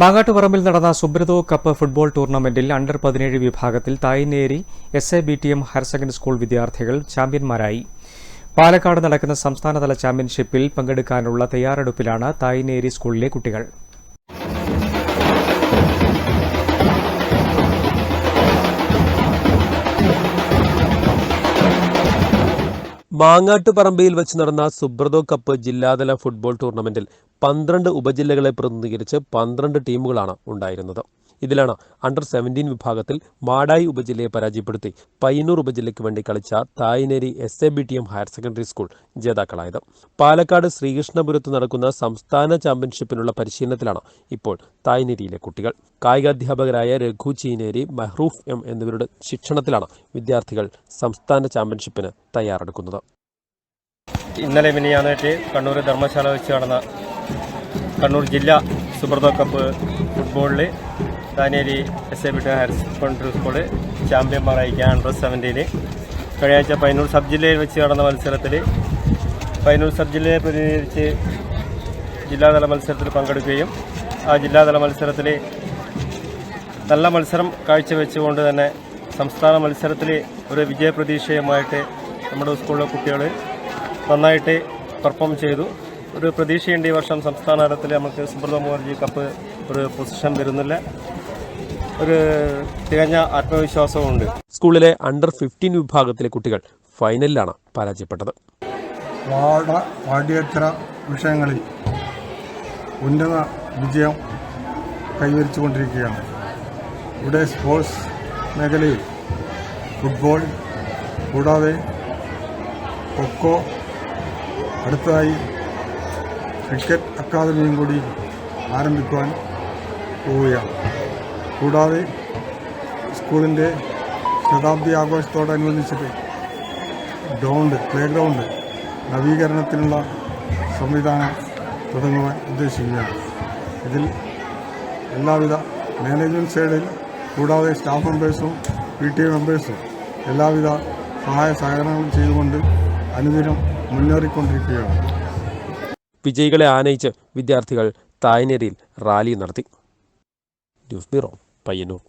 മാങ്ങാട്ടുപറമ്പിൽ നടന്ന Subroto cup football ടൂർണമെന്റിൽ under പതിനേഴ് വിഭാഗത്തിൽ Thayineri S A B T M higher secondary school വിദ്യാർത്ഥികൾ ചാമ്പ്യന്മാരായി. പാലക്കാട് നടക്കുന്ന സംസ്ഥാനതല ചാമ്പ്യൻഷിപ്പിൽ പങ്കെടുക്കാനുള്ള തയ്യാറെടുപ്പിലാണ് തായ്നേരി സ്കൂളിലെ കുട്ടികൾ. മാങ്ങാട്ടുപറമ്പയിൽ വെച്ച് നടന്ന സുബ്രതോ കപ്പ് ജില്ലാതല ഫുട്ബോൾ ടൂർണമെന്റിൽ പന്ത്രണ്ട് ഉപജില്ലകളെ പ്രതിനിധീകരിച്ച് പന്ത്രണ്ട് ടീമുകളാണ് ഉണ്ടായിരുന്നത്. ഇതിലാണ് അണ്ടർ സെവന്റീൻ വിഭാഗത്തിൽ മാടായി ഉപജില്ലയെ പരാജയപ്പെടുത്തി പയ്യന്നൂർ ഉപജില്ലയ്ക്ക് വേണ്ടി കളിച്ച Thayineri S A B T M higher secondary school ജേതാക്കളായത്. Palakkad ശ്രീകൃഷ്ണപുരത്ത് നടക്കുന്ന സംസ്ഥാന ചാമ്പ്യൻഷിപ്പിനുള്ള പരിശീലനത്തിലാണ് ഇപ്പോൾ തായ്നേരിയിലെ കുട്ടികൾ. കായികാധ്യാപകരായ രഘു ചീനേരി മെഹ്റൂഫ് എം എന്നിവരുടെ ശിക്ഷണത്തിലാണ് വിദ്യാർത്ഥികൾ സംസ്ഥാന ചാമ്പ്യൻഷിപ്പിന് തയ്യാറെടുക്കുന്നത്. ഇന്നലെ മിനിയാനായിട്ട് കണ്ണൂർ ധർമ്മശാല വെച്ച് നടന്ന കണ്ണൂർ ജില്ലാ സുബ്രതോ കപ്പ് ഫുട്ബോളിൽ താനേരി S A ബിട്ട് higher secondary school ചാമ്പ്യന്മാരായിരിക്കുക അണ്ടർ സെവന്റീന് കഴിഞ്ഞാഴ്ച പയ്യന്നൂർ സബ് ജില്ലയിൽ വെച്ച് നടന്ന മത്സരത്തിൽ പയ്യന്നൂർ സബ് ജില്ലയെ പ്രതിനിധീകരിച്ച് ജില്ലാതല മത്സരത്തിൽ പങ്കെടുക്കുകയും ആ ജില്ലാതല മത്സരത്തിൽ നല്ല മത്സരം കാഴ്ചവെച്ചുകൊണ്ട് തന്നെ സംസ്ഥാന മത്സരത്തിൽ ഒരു വിജയപ്രതീക്ഷയുമായിട്ട് നമ്മുടെ സ്കൂളിലെ കുട്ടികൾ നന്നായിട്ട് പെർഫോം ചെയ്തു. ഒരു പ്രതീക്ഷയുണ്ട് ഈ വർഷം സംസ്ഥാന തലത്തിൽ നമുക്ക് സുബ്രത മുഖർജി കപ്പ് ഒരു പൊസിഷൻ വരുന്നില്ല ഒരു തികഞ്ഞ ആത്മവിശ്വാസമുണ്ട് സ്കൂളിലെ അണ്ടർ ഫിഫ്റ്റീൻ വിഭാഗത്തിലെ കുട്ടികൾ ഫൈനലിലാണ് പരാജയപ്പെട്ടത്. പാഠ പാഠ്യേതര വിഷയങ്ങളിൽ ഉന്നത വിജയം കൈവരിച്ചുകൊണ്ടിരിക്കുകയാണ്. ഇവിടെ സ്പോർട്സ് മേഖലയിൽ ഫുട്ബോൾ കൂടാതെ കൊക്കോ അടുത്തതായി ക്രിക്കറ്റ് അക്കാദമിയും കൂടി ആരംഭിക്കുവാൻ പോവുകയാണ്. കൂടാതെ സ്കൂളിന്റെ ശതാബ്ദി ആഘോഷത്തോടനുബന്ധിച്ചിട്ട് ഗ്രൗണ്ട് പ്ലേ ഗ്രൗണ്ട് നവീകരണത്തിനുള്ള സംവിധാനം തുടങ്ങുവാൻ ഉദ്ദേശിക്കുകയാണ്. ഇതിൽ എല്ലാവിധ മാനേജ്മെന്റ് സൈഡിൽ കൂടാതെ സ്റ്റാഫ് മെമ്പേഴ്സും പി ടി മെമ്പേഴ്സും എല്ലാവിധ സഹായ സഹകരണങ്ങളും ചെയ്തുകൊണ്ട് അനുദിനം മുന്നേറിക്കൊണ്ടിരിക്കുകയാണ്. വിജയികളെ ആനയിച്ച് വിദ്യാർത്ഥികൾ തായ്നേരിയിൽ റാലി നടത്തി. News bureau Payyanur.